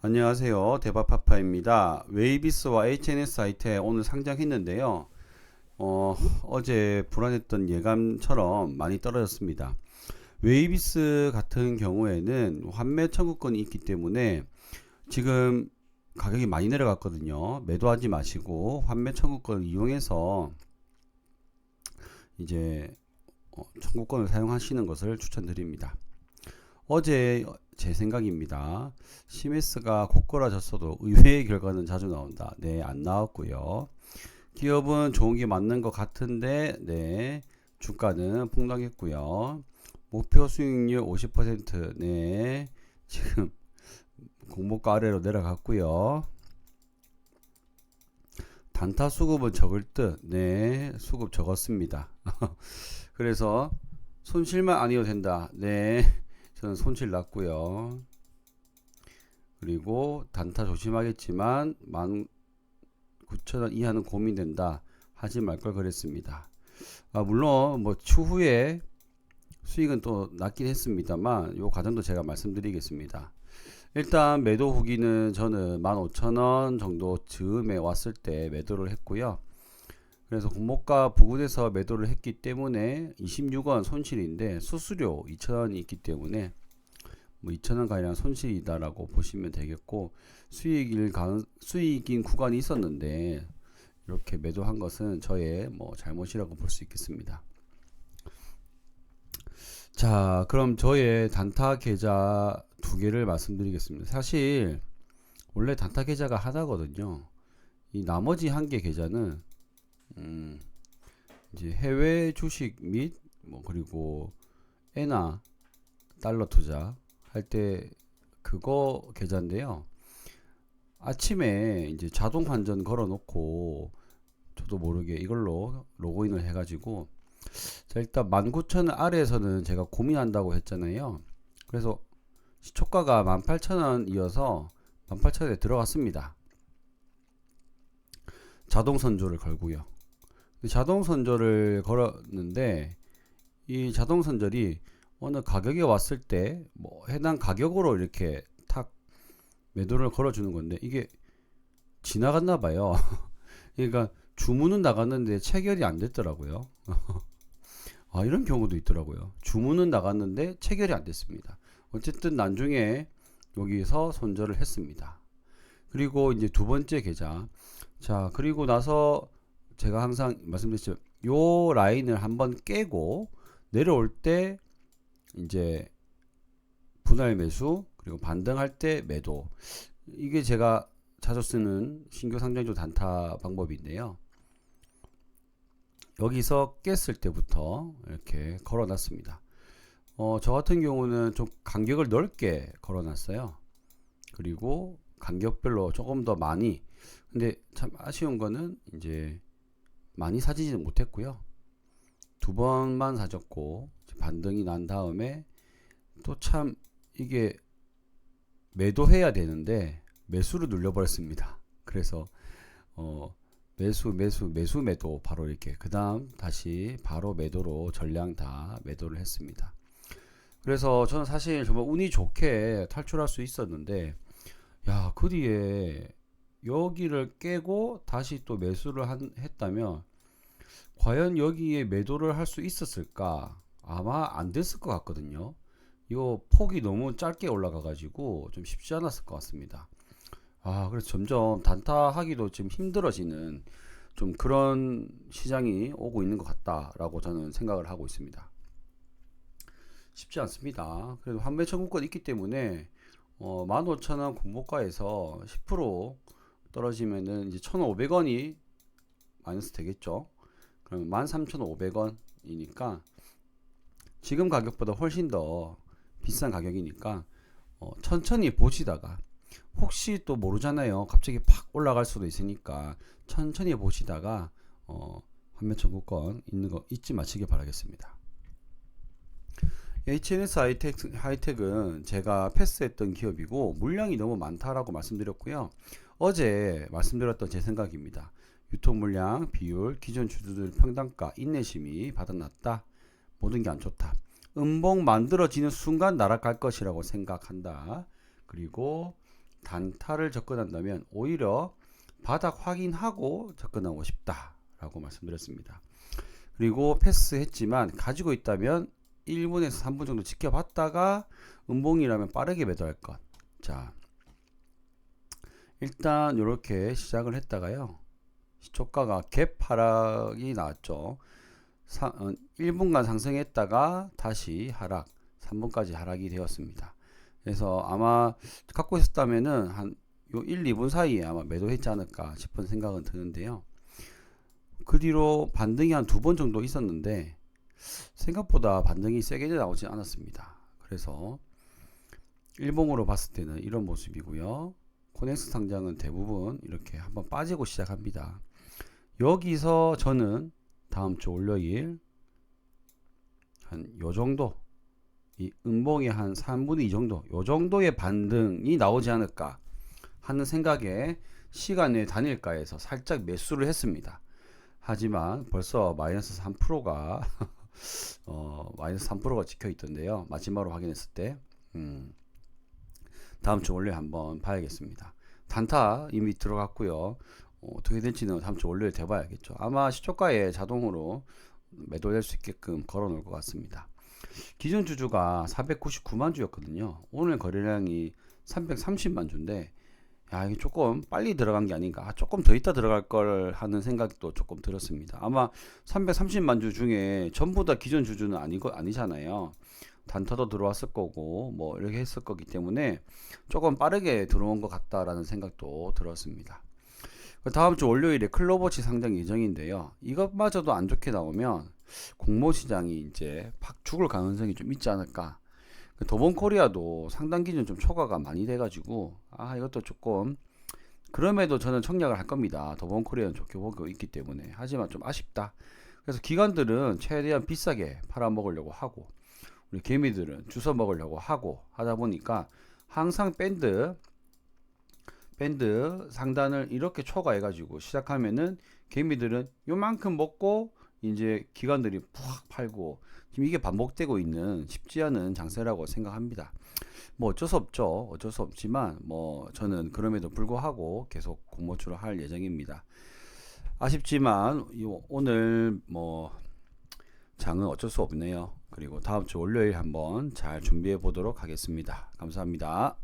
안녕하세요. 대바파파입니다. 웨이비스와 HNS 하이테 오늘 상장했는데요. 어, 어제 불안했던 예감처럼 많이 떨어졌습니다. 웨이비스 같은 경우에는 환매 청구권이 있기 때문에 지금 가격이 많이 내려갔거든요. 매도하지 마시고 환매 청구권을 이용해서 이제 어, 청구권을 사용하시는 것을 추천드립니다. 어제 제 생각입니다. 시메스가 고꾸라졌어도 의외의 결과는 자주 나온다. 네, 안 나왔고요. 기업은 좋은 게 맞는 것 같은데, 네, 주가는 폭락했고요. 목표 수익률 50%, 네, 지금 공모가 아래로 내려갔고요. 단타 수급은 적을 듯, 네, 수급 적었습니다. 그래서 손실만 아니어도 된다. 네. 저는 손실 났고요. 그리고 단타 조심하겠지만 19,000원 이하는 고민된다. 하지 말 걸 그랬습니다. 아, 물론 뭐 추후에 수익은 또 낮긴 했습니다만 요 과정도 제가 말씀드리겠습니다. 일단 매도 후기는 저는 15,000원 정도 즈음에 왔을 때 매도를 했고요. 그래서 공모가 부근에서 매도를 했기 때문에 26원 손실인데 수수료 2,000원이 있기 때문에 뭐 2,000원 가량 손실이다라고 보시면 되겠고 수익일 가 수익인 구간이 있었는데 이렇게 매도한 것은 저의 뭐 잘못이라고 볼 수 있겠습니다. 자, 그럼 저의 단타 계좌 두 개를 말씀드리겠습니다. 사실 원래 단타 계좌가 하나거든요. 이 나머지 한 개 계좌는 음, 이제 해외 주식 및 뭐 그리고 엔화 달러 투자 할 때 그거 계좌인데요. 아침에 이제 자동 환전 걸어 놓고 저도 모르게 이걸로 로그인을 해 가지고 자 일단 19,000원 아래에서는 제가 고민한다고 했잖아요. 그래서 시초가가 18,000원이어서 18,000원에 들어갔습니다. 자동 선조를 걸고요. 자동 선절을 걸었는데 이 자동 선절이 어느 가격에 왔을 때 뭐 해당 가격으로 이렇게 탁 매도를 걸어주는 건데 이게 지나갔나 봐요. 그러니까 주문은 나갔는데 체결이 안 됐더라고요. 아 이런 경우도 있더라고요. 주문은 나갔는데 체결이 안 됐습니다. 어쨌든 나중에 여기서 손절을 했습니다. 그리고 이제 두 번째 계좌. 자 그리고 나서 제가 항상 말씀드렸죠. 요 라인을 한번 깨고 내려올 때 이제 분할 매수 그리고 반등할 때 매도 이게 제가 자주 쓰는 신규 상장주 단타 방법인데요. 여기서 깼을 때부터 이렇게 걸어 놨습니다. 어, 저 같은 경우는 좀 간격을 넓게 걸어 놨어요. 그리고 간격별로 조금 더 많이 근데 참 아쉬운 거는 이제 많이 사지는 못했고요. 두 번만 사졌고 반등이 난 다음에 또 참 이게 매도해야 되는데 매수를 눌려버렸습니다. 그래서 어 매수 매수 매수 매도 바로 이렇게 그 다음 다시 바로 매도로 전량 다 매도를 했습니다. 그래서 저는 사실 정말 운이 좋게 탈출할 수 있었는데 야 그 뒤에 여기를 깨고 다시 또 매수를 한, 했다면 과연 여기에 매도를 할 수 있었을까? 아마 안 됐을 것 같거든요. 이 폭이 너무 짧게 올라가 가지고 좀 쉽지 않았을 것 같습니다. 아, 그래서 점점 단타하기도 좀 힘들어지는 좀 그런 시장이 오고 있는 것 같다라고 저는 생각을 하고 있습니다. 쉽지 않습니다. 그래도 환매 청구권 있기 때문에 어, 15,000원 공모가에서 10% 떨어지면은 이제 1,500원이 마이너스 되겠죠. 그럼 13,500원이니까 지금 가격보다 훨씬 더 비싼 가격이니까 어, 천천히 보시다가 혹시 또 모르잖아요. 갑자기 팍 올라갈 수도 있으니까 천천히 보시다가 어, 환매 청구권 있는 거 잊지 마시길 바라겠습니다. HNS 하이텍, 하이텍은 제가 패스했던 기업이고 물량이 너무 많다라고 말씀드렸고요. 어제 말씀드렸던 제 생각입니다. 유통 물량, 비율, 기존 주주들 평단가, 인내심이 바닥났다. 모든 게 안 좋다. 음봉 만들어지는 순간 날아갈 것이라고 생각한다. 그리고 단타를 접근한다면 오히려 바닥 확인하고 접근하고 싶다라고 말씀드렸습니다. 그리고 패스했지만 가지고 있다면 1분에서 3분 정도 지켜봤다가 음봉이라면 빠르게 매도할 것. 자, 일단 이렇게 시작을 했다가요. 시초가가 갭 하락이 나왔죠. 사, 어, 1분간 상승했다가 다시 하락, 3분까지 하락이 되었습니다. 그래서 아마 갖고 있었다면은 한 요 1, 2분 사이에 아마 매도했지 않을까 싶은 생각은 드는데요. 그 뒤로 반등이 한 두 번 정도 있었는데 생각보다 반등이 세게 나오지 않았습니다. 그래서 일봉으로 봤을 때는 이런 모습이고요. 코넥스 상장은 대부분 이렇게 한번 빠지고 시작합니다. 여기서 저는 다음 주 월요일 한 요 정도 이 음봉의 한 3분의 2 정도 요 정도의 반등이 나오지 않을까 하는 생각에 시간의 단일가에서 살짝 매수를 했습니다. 하지만 벌써 마이너스 3%가 어, 마이너스 3%가 찍혀 있던데요. 마지막으로 확인했을 때 음, 다음 주 월요일 한번 봐야겠습니다. 단타 이미 들어갔고요. 어, 어떻게 될지는 다음 주 월요일 돼봐야겠죠. 아마 시초가에 자동으로 매도될 수 있게끔 걸어 놓을 것 같습니다. 기존 주주가 499만 주였거든요. 오늘 거래량이 330만 주인데 야, 이게 조금 빨리 들어간 게 아닌가. 아, 조금 더 있다 들어갈 걸 하는 생각도 조금 들었습니다. 아마 330만 주 중에 전부 다 기존 주주는 아니고 아니잖아요. 단타도 들어왔을 거고 뭐 이렇게 했을 거기 때문에 조금 빠르게 들어온 것 같다라는 생각도 들었습니다. 그 다음 주 월요일에 클로버치 상장 예정인데요. 이것마저도 안 좋게 나오면 공모 시장이 이제 팍 죽을 가능성이 좀 있지 않을까. 그 도본 코리아도 상당 기준 좀 초과가 많이 돼가지고 아 이것도 조금 그럼에도 저는 청약을 할 겁니다. 도본 코리아는 좋게 보고 있기 때문에 하지만 좀 아쉽다. 그래서 기관들은 최대한 비싸게 팔아먹으려고 하고 우리 개미들은 주워 먹으려고 하고 하다 보니까 항상 밴드 밴드 상단을 이렇게 초과해 가지고 시작하면은 개미들은 요만큼 먹고 이제 기관들이 푹 팔고 지금 이게 반복되고 있는 쉽지 않은 장세라고 생각합니다. 뭐 어쩔 수 없죠. 어쩔 수 없지만 뭐 저는 그럼에도 불구하고 계속 공모주를 할 예정입니다. 아쉽지만 오늘 뭐 장은 어쩔 수 없네요. 그리고 다음 주 월요일 한번 잘 준비해 보도록 하겠습니다. 감사합니다.